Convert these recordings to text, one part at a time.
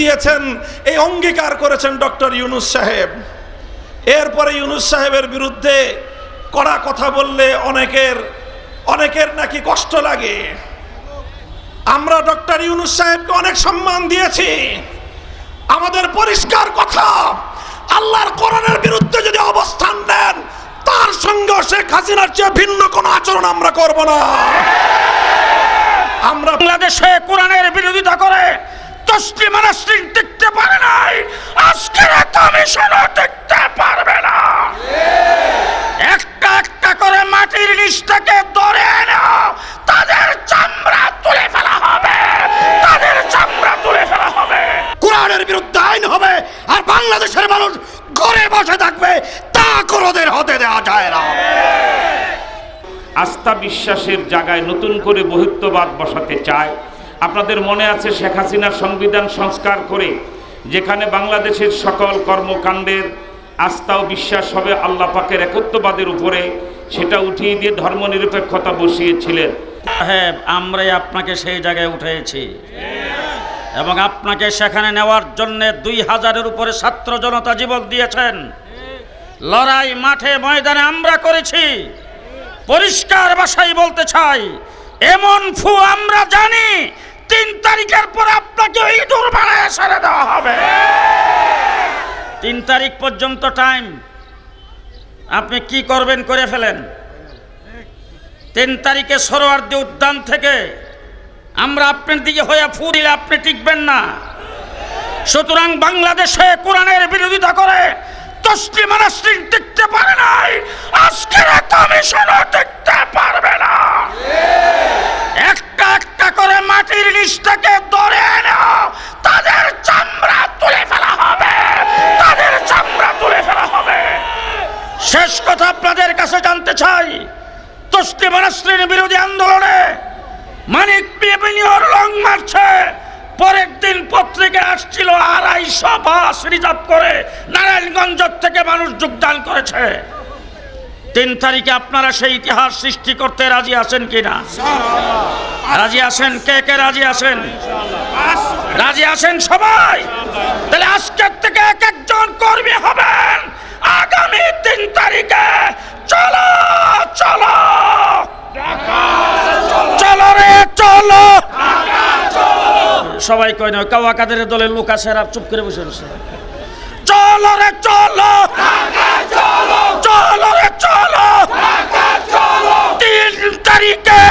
দিয়েছেন, এই অঙ্গীকার করেছেন ডক্টর ইউনুস সাহেব। এরপরে ইউনুস সাহেবের বিরুদ্ধে কড়া কথা বললে অনেকের অনেকের নাকি কষ্ট লাগে। আমরা ডক্টর ইউনুস সাহেবকে অনেক সম্মান দিয়েছি। আমাদের পরিষ্কার কথা, আল্লাহর কোরআনের বিরুদ্ধে যদি অবস্থান নেন, তার সঙ্গে শেখ হাসিনার চেয়ে ভিন্ন কোনো আচরণ আমরা করব না। আমরা বাংলাদেশে কোরআনের বিরোধিতা করে তসলিম নাসরিন টিকতে পারে নাই। আজকের কমিশনও টিকতে পারবে না। একটা একটা করে মাটির নিচ থেকে ধরে এনো। তাদের চামড়া তুলে ফেলা হবে। তাদের চামড়া তুলে ফেলা হবে। কোরআনের বিরুদ্ধে আইন হবে। আর বাংলাদেশের মানুষ ঘরে বসে থাকবে। তা কোনোদের হতে দেওয়া যায় না। আস্থা বিশ্বাসের জায়গায় নতুন করে বহিত্ববাদ বসাতে চায়। আপনাদের মনে আছে শেখ হাসিনার সংবিধান সংস্কার করে যেখানে বাংলাদেশের সকল কর্মকাণ্ডের আস্থা ও বিশ্বাস হবে আল্লাহ পাকের একত্ববাদের উপরে, সেটা উঠিয়ে দিয়ে ধর্মনিরপেক্ষতা বসিয়েছিলেন। হ্যাঁ আমরাই আপনাকে সেই জায়গায় উঠেছি। এবং আপনাকে সেখানে নেওয়ার জন্য দুই হাজারের উপরে ছাত্র জনতা জীবন দিয়েছেন। লড়াই মাঠে ময়দানে আমরা করেছি। পরিষ্কার ভাষায় বলতে চাই এমন ফু আমরা জানি, তিন তারিখের পর আপনাকে ইঁদুর বানায় ছেড়ে দেওয়া হবে। তিন তারিখ পর্যন্ত টাইম আপনি কি করবেন করে ফেলেন? তিন তারিখে সরোয়ার্দি উদ্যান থেকে আমরা আপনার দিকে হয়ে ফু দিলে আপনি টিকবেন না। সুতরাং বাংলাদেশে কোরআনের বিরোধিতা করে তসলিম নাসরিন টিকতে পারে নাই। আজকের কমিশনও টিকতে পারবে না। একটা একটা করে মাটির নিচ থেকে ধরে এনো। তাদের চামড়া তুলে ফেলা হবে। তাদের চামড়া তুলে ফেলা হবে। শেষ কথা আপনাদের কাছে জানতে চাই। তসলিম নাসরিন বিরোধী আন্দোলনে মানিক বিএপিনিয়র লং মারছে। পরের দিন পত্রিকা আসছিল আড়াইশো বাস রিজার্ভ করে নারায়ণগঞ্জ থেকে মানুষ যোগদান করেছে। তিন তারিখে আপনারা সেই ইতিহাস সৃষ্টি করতে রাজি আছেন কিনা? রাজি আছেন? কে কে রাজি আছেন? রাজি আছেন সবাই? তাহলে আজকের থেকে এক একজন কর্মী হবেন। আগামী তিন তারিখে চলো চলো। চলো রে, চলো। সবাই কয় না কাওয়া কাদের দলের লোক আছে আর চুপ করে বসে রয়েছে। চলো রে, চলো। চলো রে, চলো। তিন তারিখে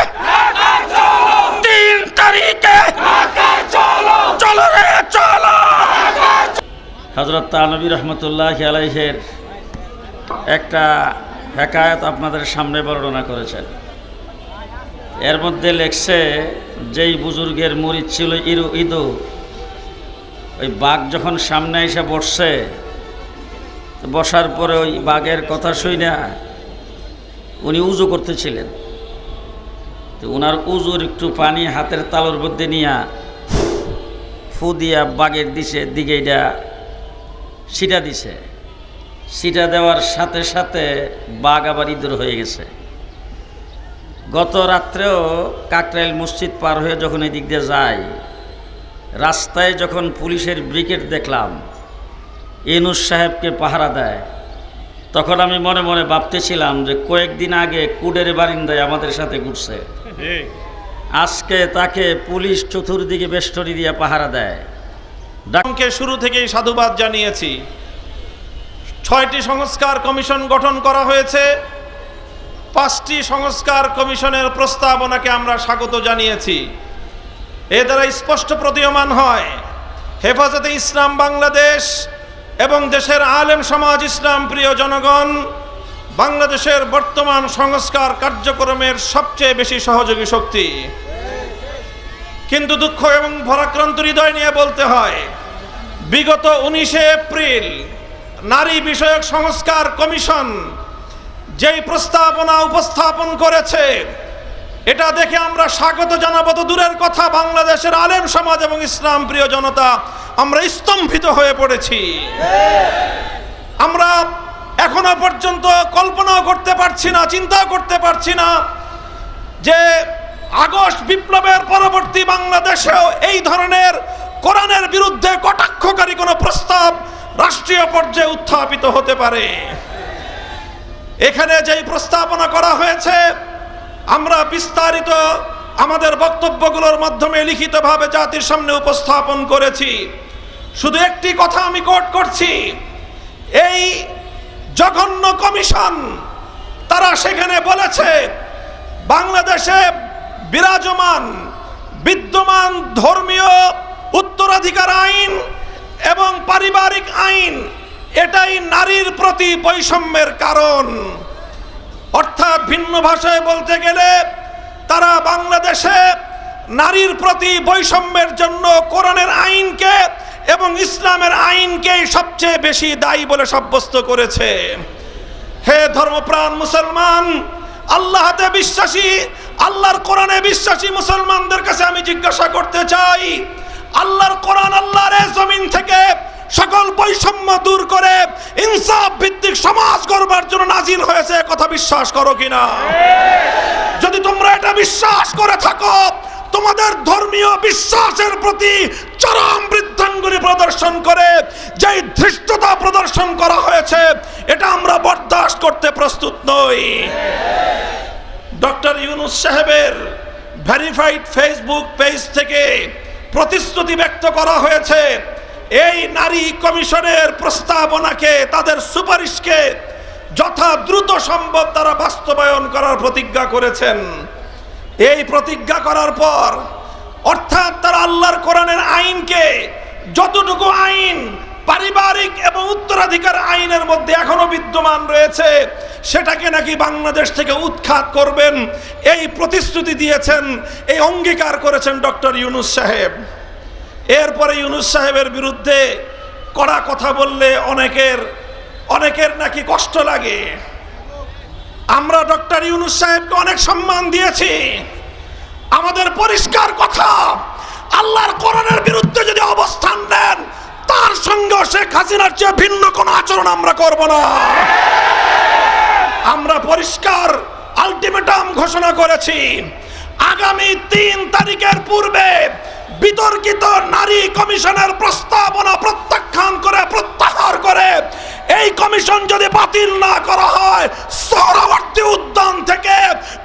তিন তারিখে। চলো রে, চলো। হজরত তানবী রহমতুল্লাহ আলাইহের একটা হেকায়ত আপনাদের সামনে বর্ণনা করেছেন। এর মধ্যে লেখছে, যেই বুজুর্গের মরিচ ছিল ইরু ইদু ওই বাঘ যখন সামনে এসে বসছে বসার পরে ওই বাঘের কথা শুই না উনি উজু করতেছিলেন। তো ওনার উজুর একটু পানি হাতের তালুর মধ্যে নিয়া ফু দিয়া বাঘের দিছে দিকে এটা সিটা দিছে। সিটা দেওয়ার সাথে সাথে বাঘ আবার ইঁদুর হয়ে গেছে। গত রাত্রেও কাকরাইল মসজিদ পার হয়ে যখন এই দিক দিয়ে যাই রাস্তায় যখন পুলিশের ব্রিগেড দেখলাম, ইনুস সাহেবকে পাহারা দেয়, তখন আমি মনে মনে ভাবতেছিলাম যে কয়েকদিন আগে কুডের বারিন্দায় আমাদের সাথে ঘুরছে। আজকে তাকে পুলিশ চতুর্দিকে বেষ্টনী দিয়ে পাহারা দেয়। শুরু থেকেই সাধুবাদ জানিয়েছি। ছয়টি সংস্কার কমিশন গঠন করা হয়েছে। পাঁচটি সংস্কার কমিশনের প্রস্তাবনাকে আমরা স্বাগত জানিয়েছি। এ দ্বারা স্পষ্ট প্রতীয়মান হয়। হেফাজতে ইসলাম বাংলাদেশ এবং দেশের আলেম সমাজ ইসলাম, প্রিয় জনগণ, বাংলাদেশের বর্তমান সংস্কার কার্যক্রমের সবচেয়ে বেশি সহযোগী শক্তি। কিন্তু দুঃখ এবং ভরাক্রান্ত হৃদয় নিয়ে বলতে হয়, বিগত উনিশে এপ্রিল নারী বিষয়ক সংস্কার কমিশন যেই প্রস্তাবনা উপস্থাপন করেছে এটা দেখে আমরা স্বাগত জানাব তো দূরের কথা, বাংলাদেশের আলেম সমাজ এবং ইসলাম প্রিয় জনতা, আমরা স্তম্ভিত হয়ে পড়েছি। আমরা এখনও পর্যন্ত কল্পনাও করতে পারছি না, চিন্তাও করতে পারছি না যে আগস্ট বিপ্লবের পরবর্তী বাংলাদেশেও এই ধরনের কোরআনের বিরুদ্ধে কটাক্ষকারী কোনো প্রস্তাব রাষ্ট্রীয় পর্যায়ে উত্থাপিত হতে পারে। এখানে যেই প্রস্তাবনা করা হয়েছে আমরা বিস্তারিত আমাদের বক্তব্যগুলোর মাধ্যমে লিখিতভাবে জাতির সামনে উপস্থাপন করেছি। শুধু একটি কথা আমি কোট করছি, এই জঘন্য কমিশন তারা সেখানে বলেছে, বাংলাদেশে বিরাজমান, বিদ্যমান ধর্মীয় উত্তরাধিকার আইন এবং পারিবারিক আইন, এটাই নারীর প্রতি বৈষম্যের কারণ। অর্থাৎ ভিন্ন ভাষায় বলতে গেলে তারা বাংলাদেশে নারীর প্রতি বৈষম্যের জন্য কোরআনের আইনকে এবং ইসলামের আইনকে সবচেয়ে বেশি দায়ী বলে সাব্যস্ত করেছে। হে ধর্মপ্রাণ মুসলমান, আল্লাহতে বিশ্বাসী, আল্লাহর কোরআনে বিশ্বাসী মুসলমানদের কাছে আমি জিজ্ঞাসা করতে চাই, আল্লাহর কোরআন আল্লাহর জমিন থেকে সকল বৈষম্য দূর করে ইনসাফ ভিত্তিক সমাজ গড়বার জন্য নাজিল হয়েছে কথা বিশ্বাস করো কিনা? যদি তোমরা এটা বিশ্বাস করে থাকো, তোমাদের ধর্মীয় বিশ্বাসের প্রতি চরম বৃদ্ধাঙ্গুলি প্রদর্শন করে, যেই ধৃষ্টতা প্রদর্শন করা হয়েছে, এটা আমরা বরদাস্ত করতে প্রস্তুত নই। ডক্টর ইউনুস সাহেবের ভেরিফাইড ফেসবুক পেজ থেকে প্রতিশ্রুতি ব্যক্ত করা হয়েছে এই নারী কমিশনের প্রস্তাবনাকে, তাদের সুপারিশকে যথা দ্রুত সম্ভব তারা বাস্তবায়ন করার প্রতিজ্ঞা করেছেন। এই প্রতিজ্ঞা করার পর, অর্থাৎ তারা আল্লাহর কোরআনের আইনকে, যতটুকু আইন পারিবারিক এবং উত্তরাধিকার আইনের মধ্যে এখনও বিদ্যমান রয়েছে, সেটাকে নাকি বাংলাদেশ থেকে উৎখাত করবেন, এই প্রতিশ্রুতি দিয়েছেন, এই অঙ্গীকার করেছেন ডক্টর ইউনুস সাহেব। এরপরে ইউনুস সাহেবের বিরুদ্ধে কড়া কথা বললে অনেকের অনেকের নাকি কষ্ট লাগে। আমরা ডক্টর ইউনুস সাহেবকে অনেক সম্মান দিয়েছি। আমাদের পরিষ্কার কথা, আল্লাহর কোরআনের বিরুদ্ধে যদি অবস্থান নেন, তার সঙ্গে শেখ হাসিনার চেয়ে ভিন্ন কোনো আচরণ আমরা করব না। আমরা পরিষ্কার, আলটিমেটাম ঘোষণা করেছি। আগামী তিন তারিখের পূর্বে বিতর্কিত নারী কমিশনের প্রস্তাবনা প্রত্যাখ্যান করে, প্রত্যাহার করে, এই কমিশন যদি বাতিল না করা হয় সৌরবর্তী উদ্যান থেকে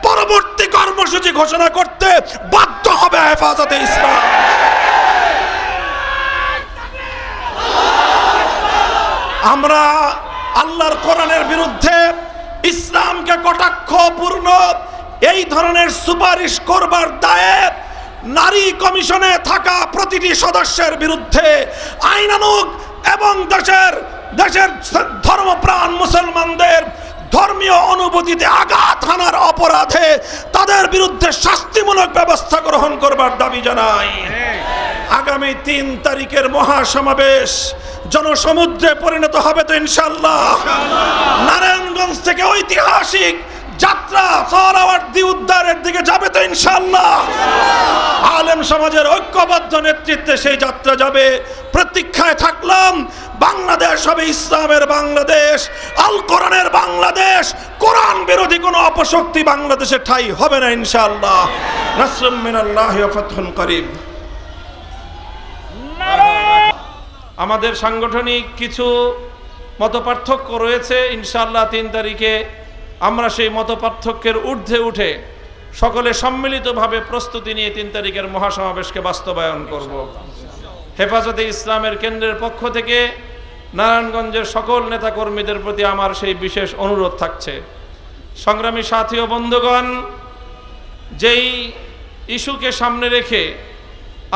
পরবর্তী কর্মসূচি ঘোষণা করতে বাধ্য হবে হেফাজতে ইসলাম। আমরা আল্লাহর কোরআনের বিরুদ্ধে ইসলামকে কটাক্ষপূর্ণ এই ধরনের সুপারিশ করবার দায়ে নারী কমিশনে থাকা প্রতিটি সদস্যের বিরুদ্ধে আইনানুগ এবং দেশের দেশের ধর্মপ্রাণ মুসলমানদের ধর্মীয় অনুভূতিতে আঘাত হানার অপরাধে তাদের বিরুদ্ধে শাস্তিমূলক ব্যবস্থা গ্রহণ করবার দাবি জানাই। আগামী তিন তারিখের মহাসমাবেশ জনসমুদ্রে পরিণত হবে তো ইনশাল্লাহ নারায়ণগঞ্জ থেকে ঐতিহাসিক যাত্রা সরাওয়ার্দী উদ্ধারের দিকে যাবে তো ইনশাল্লাহ আলেম সমাজের ঐক্যবদ্ধ নেতৃত্বে সেই যাত্রা যাবে। প্রতীক্ষায় থাকলাম, বাংলাদেশ হবে ইসলামের বাংলাদেশ, আল কোরআনের বাংলাদেশ, কোরআন বিরোধী কোনো অপশক্তি বাংলাদেশে ঠাই হবে না ইনশাআল্লাহ। নাসরুম মিনাল্লাহি ফাতহুন করিব আমাদের সাংগঠনিক কিছু মতপার্থক্য রয়েছে ইনশাআল্লাহ তিন তারিখে। আমরা সেই মতপার্থক্যের ঊর্ধ্বে উঠে সকলে সম্মিলিতভাবে প্রস্তুতি নিয়ে তিন তারিখের মহাসমাবেশকে বাস্তবায়ন করব। হেফাজতে ইসলামের কেন্দ্রের পক্ষ থেকে নারায়ণগঞ্জের সকল নেতাকর্মীদের প্রতি আমার সেই বিশেষ অনুরোধ থাকছে। সংগ্রামী সাথী ও বন্ধুগণ, যেই ইস্যুকে সামনে রেখে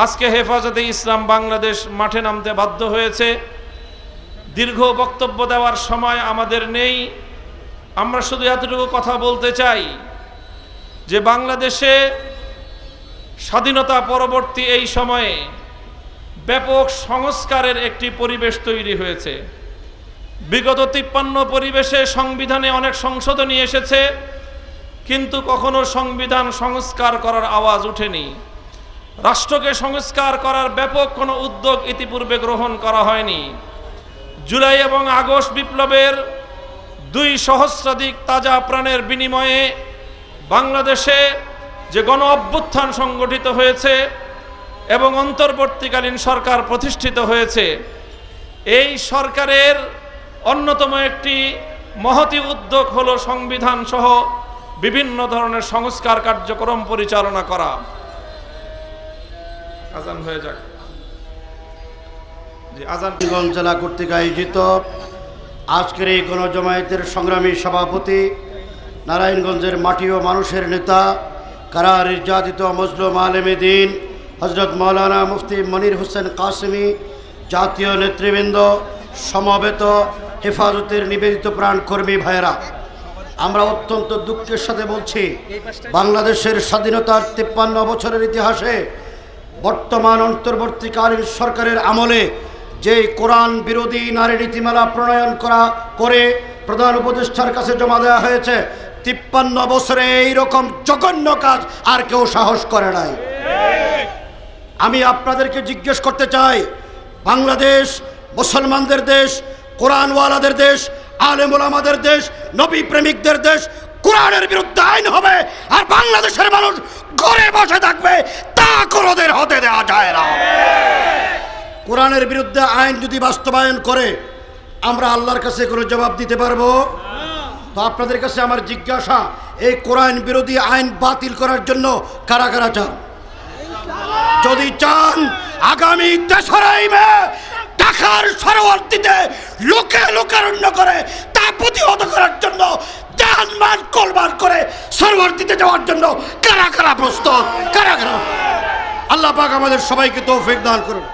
আজকে হেফাজতে ইসলাম বাংলাদেশ মাঠে নামতে বাধ্য হয়েছে, দীর্ঘ বক্তব্য দেওয়ার সময় আমাদের নেই। আমরা শুধু এতটুকু কথা বলতে চাই যে বাংলাদেশে স্বাধীনতা পরবর্তী এই সময়ে ব্যাপক সংস্কারের একটি পরিবেশ তৈরি হয়েছে। বিগত তিপ্পান্ন পরিবেশে সংবিধানে অনেক সংশোধনী এসেছে, কিন্তু কখনো সংবিধান সংস্কার করার আওয়াজ ওঠেনি। রাষ্ট্রকে সংস্কার করার ব্যাপক কোনো উদ্যোগ ইতিপূর্বে গ্রহণ করা হয়নি। জুলাই এবং আগস্ট বিপ্লবের দুই সহস্রাধিক তাজা প্রাণের বিনিময়ে বাংলাদেশে যে গণ অভ্যুত্থান সংগঠিত হয়েছে এবং অন্তর্বর্তীকালীন সরকার প্রতিষ্ঠিত হয়েছে, এই সরকারের অন্যতম একটি মহতি উদ্যোগ হলো সংবিধান সহ বিভিন্ন ধরনের সংস্কার কার্যক্রম পরিচালনা করা। আজান হয়ে যাক। আজান। জেলা কর্তৃক আয়োজিত আজকের এই গণজমায়েতের সংগ্রামী সভাপতি, নারায়ণগঞ্জের মাটি ও মানুষের নেতা কারা নির্যাতিত মজলুম আলেমে দিন, হজরত মৌলানা মুফতি মনির হোসেন কাসেমি, জাতীয় নেতৃবৃন্দ, সমবেত হেফাজতের নিবেদিত প্রাণ কর্মী ভাইয়েরা। আমরা অত্যন্ত দুঃখের সাথে বলছি, বাংলাদেশের স্বাধীনতার তিপ্পান্ন বছরের ইতিহাসে বর্তমান অন্তর্বর্তীকালীন সরকারের আমলে যে কোরআন বিরোধী নারী নীতিমালা প্রণয়ন করা, করে প্রধান উপদেষ্টার কাছে জমা দেওয়া হয়েছে, তিপ্পান্ন বছরে এইরকম জঘন্য কাজ আর কেউ সাহস করে নাই। আমি আপনাদেরকে জিজ্ঞেস করতে চাই, বাংলাদেশ, মুসলমানদের দেশ, কোরআনওয়ালাদের দেশ, আলেমুল আমাদের দেশ, নবী প্রেমিকদের দেশ, কোরআনের বিরুদ্ধে আইন হবে আর বাংলাদেশের মানুষ ঘরে বসে থাকবে, তা কোনোদের হতে দেওয়া যায় না। কোরআনের বিরুদ্ধে আইন যদি বাস্তবায়ন করে, আমরা আল্লাহর কাছে কোনো জবাব দিতে পারব? তো আপনাদের কাছে আমার জিজ্ঞাসা, এই কোরআন বিরোধী আইন বাতিল করার জন্য কারা কারা চান? যদি চান, আগামী তেসরাই মে ঢাকার সরবর্তীতে লোকে লোকারণ্য করে, তা প্রতিহত করার জন্য জান মান কলবার করে সরবর্তীতে যাওয়ার জন্য কারা কারা প্রস্তুত? কারা কারা? আল্লাহ পাক আমাদের সবাইকে তৌফিক দান করুন।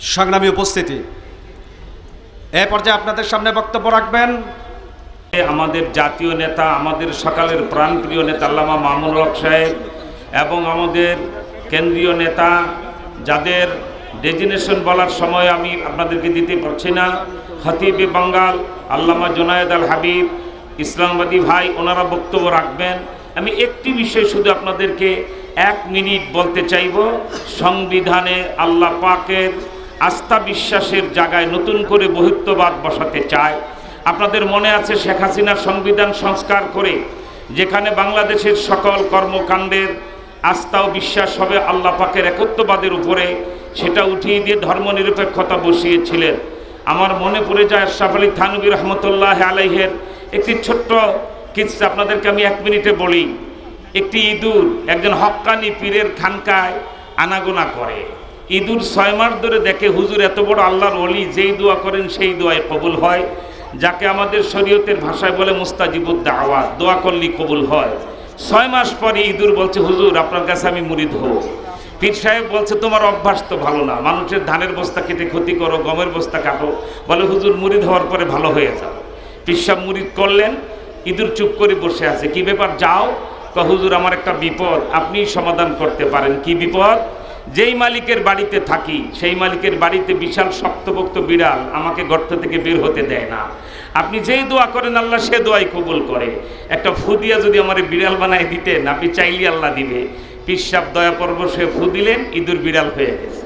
সংগ্রামী উপস্থিতি। এ পর্যায়ে আপনাদের সামনে বক্তব্য রাখবেন। আমাদের জাতীয় নেতা, আমাদের সকালের প্রাণপ্রিয় নেতা আল্লামা মামুনুল হক সাহেব এবং আমাদের কেন্দ্রীয় নেতা, যাদের ডেজিনেশন বলার সময় আমি আপনাদেরকে দিতে পারছি না, খতিবে বাঙ্গাল, আল্লামা জোনায়েদ আল হাবিব, ইসলামবাদী ভাই, ওনারা বক্তব্য রাখবেন। আমি একটি বিষয় শুধু আপনাদেরকে এক মিনিট বলতে চাইব, সংবিধানে আল্লাহ পাকের আস্থা বিশ্বাসের জায়গায় নতুন করে বহুত্ববাদ বসাতে চায়। আপনাদের মনে আছে শেখ হাসিনার সংবিধান সংস্কার করে, যেখানে বাংলাদেশের সকল কর্মকাণ্ডের আস্থা ও বিশ্বাস হবে আল্লাহ পাকের একত্ববাদের উপরে, সেটা উঠিয়ে দিয়ে ধর্মনিরপেক্ষতা বসিয়েছিলেন। আমার মনে পড়ে যায় আশরাফ আলী থানবী রহমতুল্লাহ আলাইহের একটি ছোট্ট কিচ্ছা আপনাদেরকে আমি এক মিনিটে বলি। একটি ইঁদুর একজন হক্কানি পীরের খানকায় আনাগোনা করে। ইঁদুর ছয় মাস ধরে দেখে হুজুর এত বড় আল্লাহর অলি যেই দোয়া করেন সেই দোয়ায় কবুল হয়। যাকে আমাদের শরীয়তের ভাষায় বলে মুস্তাজিবুদ দাওয়া, দোয়া করলেই কবুল হয়। ছয় মাস পরে ইঁদুর বলছে, হুজুর, আপনার কাছে আমি মুরিদ হব পীর সাহেব বলছে, তোমার অভ্যাস তো ভালো না। মানুষের ধানের বস্তা কেটে ক্ষতি করো, গমের বস্তা কাটো। বলে, হুজুর মুরিদ হওয়ার পরে ভালো হয়ে যাও। পীর সাহেব মুরিদ করলেন, ইঁদুর চুপ করে বসে আছে। কি ব্যাপার? যাও। হুজুর, আমার একটা বিপদ। আপনি সমাধান করতে পারেন। কি বিপদ? যেই মালিকের বাড়িতে থাকি, সেই মালিকের বাড়িতে বিশাল শক্তপোক্ত বিড়াল আমাকে গর্ত থেকে বের হতে দেয় না। আপনি যেই দোয়া করেন, আল্লাহ সে দোয়াই কবুল করে। একটা ফুদিয়া যদি আমার বিড়াল বানায় দিতেন, আপনি চাইলে আল্লাহ দিবে। পিসাব দয়া পর্ব সে ফু দিলেন ইঁদুর বিড়াল হয়ে গেছে।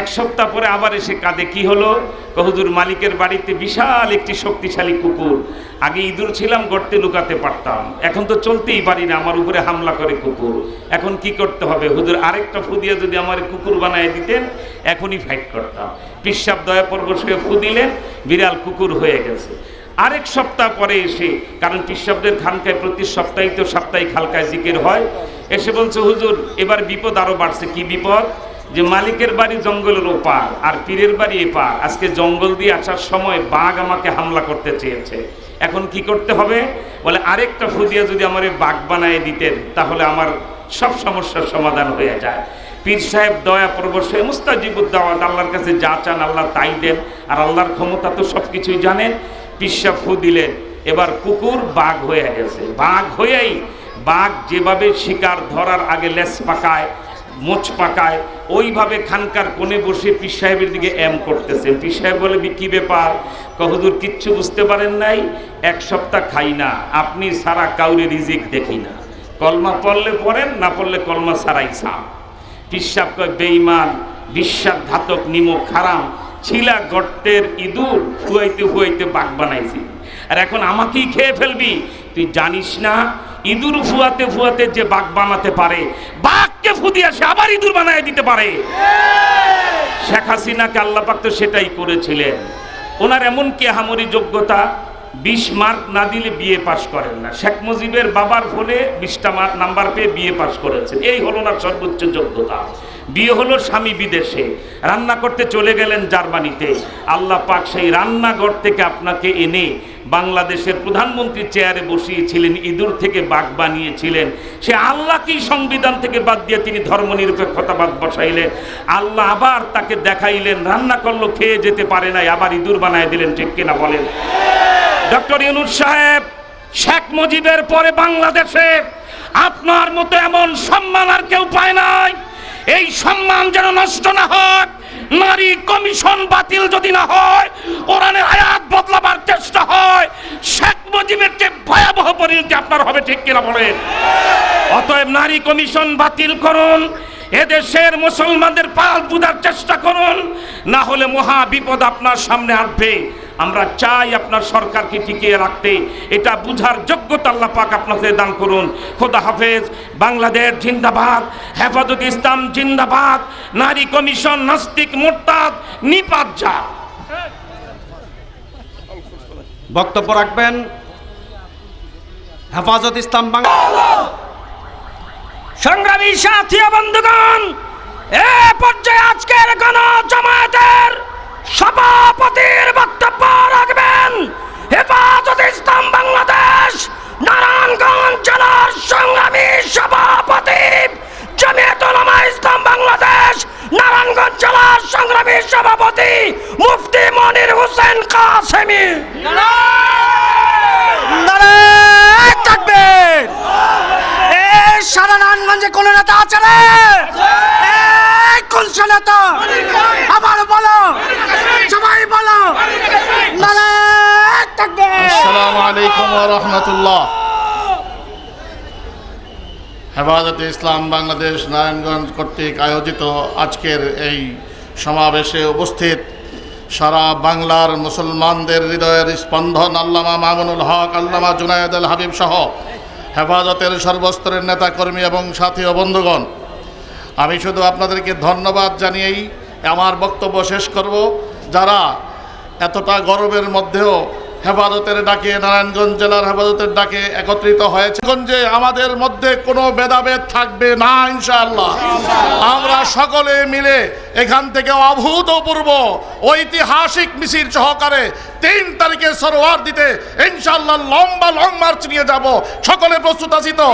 এক সপ্তাহ পরে আবার এসে কাঁদে, কি হলো? কহুজুর মালিকের বাড়িতে বিশাল একটি শক্তিশালী কুকুর। আগে ইঁদুর ছিলাম, গর্তে লুকাতে পারতাম। এখন তো চলতেই পারি না, আমার উপরে হামলা করে কুকুর। এখন কি করতে হবে? হুজুর, আরেকটা ফু দিয়ে যদি আমার কুকুর বানায় দিতেন, এখনই ফাইট করতাম। পিসাব দয়া পর্ব সে ফু দিলেন, বিড়াল কুকুর হয়ে গেছে। আরেক সপ্তাহ পরে এসে, কারণ পিসাবদের খানকায় প্রতি সপ্তাহে তো সাপ্তাহিক হালকায় জিকির হয়, এসে বলছে, হুজুর, এবার বিপদ আরও বাড়ছে, কি বিপদ? যে মালিকের বাড়ি জঙ্গলের ওপার আর পীরের বাড়ি এপার। আজকে জঙ্গল দিয়ে আসার সময় বাঘ আমাকে হামলা করতে চেয়েছে। এখন কি করতে হবে? বলে, আরেকটা ফুদিয়া যদি আমার বাঘ বানায় দিতেন, তাহলে আমার সব সমস্যার সমাধান হয়ে যায়। পীর সাহেব দয়া প্রবশে মুস্তাজিবুদ্দাওয়াত, আল্লাহর কাছে যা চান আল্লাহ তাই দেন। আর আল্লাহর ক্ষমতা তো সব কিছুই জানেন পিসা ফু দিলেন। এবার কুকুর বাঘ হয়ে গেছে। বাঘ হয়েই বাঘ যেভাবে শিকার ধরার আগে লেস পাকায় মোচ পাকায়, ওইভাবে খানকার কোণে বসে পীর সাহেবের দিকে এম করতেছেন। পীর সাহেব বলে, "বি- কি ব্যাপার? কহদুর কিচ্ছু বুঝতে পারেন নাই? এক সপ্তাহ খাই না। আপনি সারা কাউরে রিজিক দেখি না। কলমা পড়লে পড়েন, না পড়লে কলমা সারাই সাম পিসাব কয় বেইমান বিশ্বাসঘাতক, নিমক খারাম ছিলা গর্তের ইঁদুর হুয়াইতে ফুয়াইতে বাঘ বানাইছি। আর এখন আমাকেই খেয়ে ফেলবি। তুই জানিস না ইঁদুর ফুয়াতে ফুয়াতে যে বাঘ বানাতে পারে, বাঘকে ফু দিয়ে সে আবার ইঁদুর বানায় দিতে পারে। শেখ হাসিনাকে আল্লাপাক তো সেটাই করেছিলেন। ওনার এমন হামরি যোগ্যতা, বিশ মার্ক না দিলে বিয়ে পাশ করেন না। শেখ মুজিবের বাবার ফোনে বিশটা মার্ক, নাম্বার পেয়ে বিয়ে পাশ করেছেন। এই হলো না সর্বোচ্চ যোগ্যতা। বিয়ে হলো স্বামী বিদেশে। রান্না করতে চলে গেলেন জার্মানিতে। আল্লাহ পাক সেই রান্নাঘর থেকে আপনাকে এনে বাংলাদেশের প্রধানমন্ত্রী চেয়ারে বসিয়েছিলেন, ইঁদুর থেকে বাঘ বানিয়েছিলেন। সে আল্লাহকেই সংবিধান থেকে বাদ দিয়ে তিনি ধর্মনিরপেক্ষতাবাদ বসাইলেন। আল্লাহ আবার তাকে দেখাইলেন, রান্না করল, খেয়ে যেতে পারে নাই, আবার ইঁদুর বানায় দিলেন, ঠিক কিনা বলেন? ডক্টর ইউনুস সাহেব, শেখ মুজিবের পরে বাংলাদেশে আপনার মতো এমন সম্মান আর কেউ পায় নাই। এই সম্মান যেন নষ্ট না হয়, নারী কমিশন বাতিল যদি না হয় কোরআনের আয়াত বদলাবার চেষ্টা হয় শেখ মুজিবের যে ভয়াবহ পরিণতি আপনার হবে ঠিক কিনা বলেন? অতএব নারী কমিশন বাতিল করুন, এদেশের মুসলমানদের পাল বুঝার চেষ্টা করুন, না হলে মহা বিপদ আপনার সামনে আসবে। আমরা চাই আপনার সরকারকে টিকিয়ে রাখতে। এটা বুঝার যোগ্যতা আল্লাহ পাক আপনাদের দান করুন। খোদা হাফেজ, বাংলাদেশ জিন্দাবাদ, হেফাজত ইসলাম জিন্দাবাদ, নারী কমিশন নাস্তিক মোরতাদ, নিপাত যা বক্তব্য রাখবেন হেফাজত ইসলাম বাংলা সংগ্রামী সাথী ও বন্ধুগণ এ পর্যায়ে আজকের গণ জামায়াতের সভাপতির বক্তব্য রাখবেন হেফাজত ইসলাম বাংলাদেশ নারায়ণগঞ্জ জেলার সংগ্রামী সভাপতি জমিয়ত উলামা ইসলাম বাংলাদেশ নারায়ণগঞ্জ জেলার সংগ্রামী সভাপতি মুফতি মনির হোসেন কাসেমি। নারায়ণ! এই সারা নারায়ণগঞ্জে কোন নেতা আছে রে? কোন নেতা? আবার বলো। সবাই বলো। আসসালামু আলাইকুম রহমতুল্লাহ। হেফাজতে ইসলাম বাংলাদেশ নারায়ণগঞ্জ কর্তৃক আয়োজিত আজকের এই সমাবেশে উপস্থিত সারা বাংলার মুসলমানদের হৃদয়ের স্পন্দন আল্লামা মামুনুল হক, আল্লামা জুনায়দ আল হাবিব সহ হেফাজতের সর্বস্তরের নেতাকর্মী এবং সাথী ও বন্ধুগণ, আমি শুধু আপনাদেরকে ধন্যবাদ জানিয়েই আমার বক্তব্য শেষ করব। যারা এতটা গরমের মধ্যেও হেফাজতের ডাকে নারায়ণগঞ্জ জেলার হেফাজতের ডাকে একত্রিত হয়েছে। গঞ্জে আমাদের মধ্যে কোনো ভেদাভেদ থাকবে না ইনশাআল্লাহ। আমরা সকলে মিলে এখান থেকে অভূতপূর্ব ঐতিহাসিক মিছিল সহকারে তিন তারিখে সরোয়ার দিতে ইনশাআল্লাহ লম্বা লং মার্চ নিয়ে যাব। সকলে প্রস্তুত আছি তো?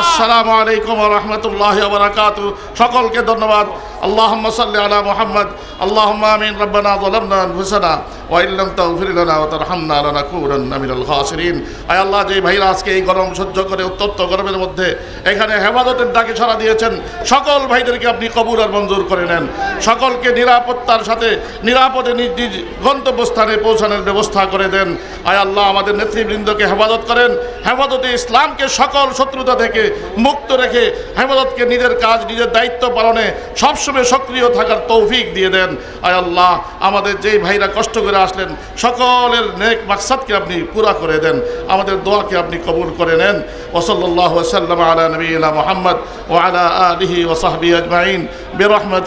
আসসালামু আলাইকুম রহমতুল্লাহ বারাকাত সকলকে ধন্যবাদ। اللهم صل على محمد اللهم امين ربنا ظلمنا انفسنا وان لم تغفر لنا وترحمنا لنكونن من الخاسرين আয় আল্লাহ যে ভাইরা আজকে এই গরম সহ্য করে অত্যন্ত গরমের মধ্যে এখানে হেফাজতের ডাকে সাড়া দিয়েছেন সকল ভাইদেরকে আপনি কবুল আর মঞ্জুর করে নেন সকলকে নিরাপত্তার সাথে নিরাপদে নিজ নিজ গন্তব্যস্থানে পৌঁছানোর ব্যবস্থা করে দেন আয় আল্লাহ আমাদের নেতৃবৃন্দকে হেফাজত করেন হেফাজতে ইসলামকে সকল শত্রুতা থেকে মুক্ত রেখে হেফাজতকে নিজের কাজ নিজের দায়িত্ব পালনে সবসময় সক্রিয় থাকার তৌফিক দিয়ে দেন। আয় আল্লাহ, আমাদের যেই ভাইরা কষ্ট করে আসলেন, সকলের নেক মাকসাদকে আপনি পুরা করে দেন। আমাদের দোয়াকে আপনি কবুল করে নেন। ওসল্লাহ ওসাল্লাম আলা নবীলা মোহাম্মদ ও আলা আলহি ওসাহবি আজমাইন। বেরহমতি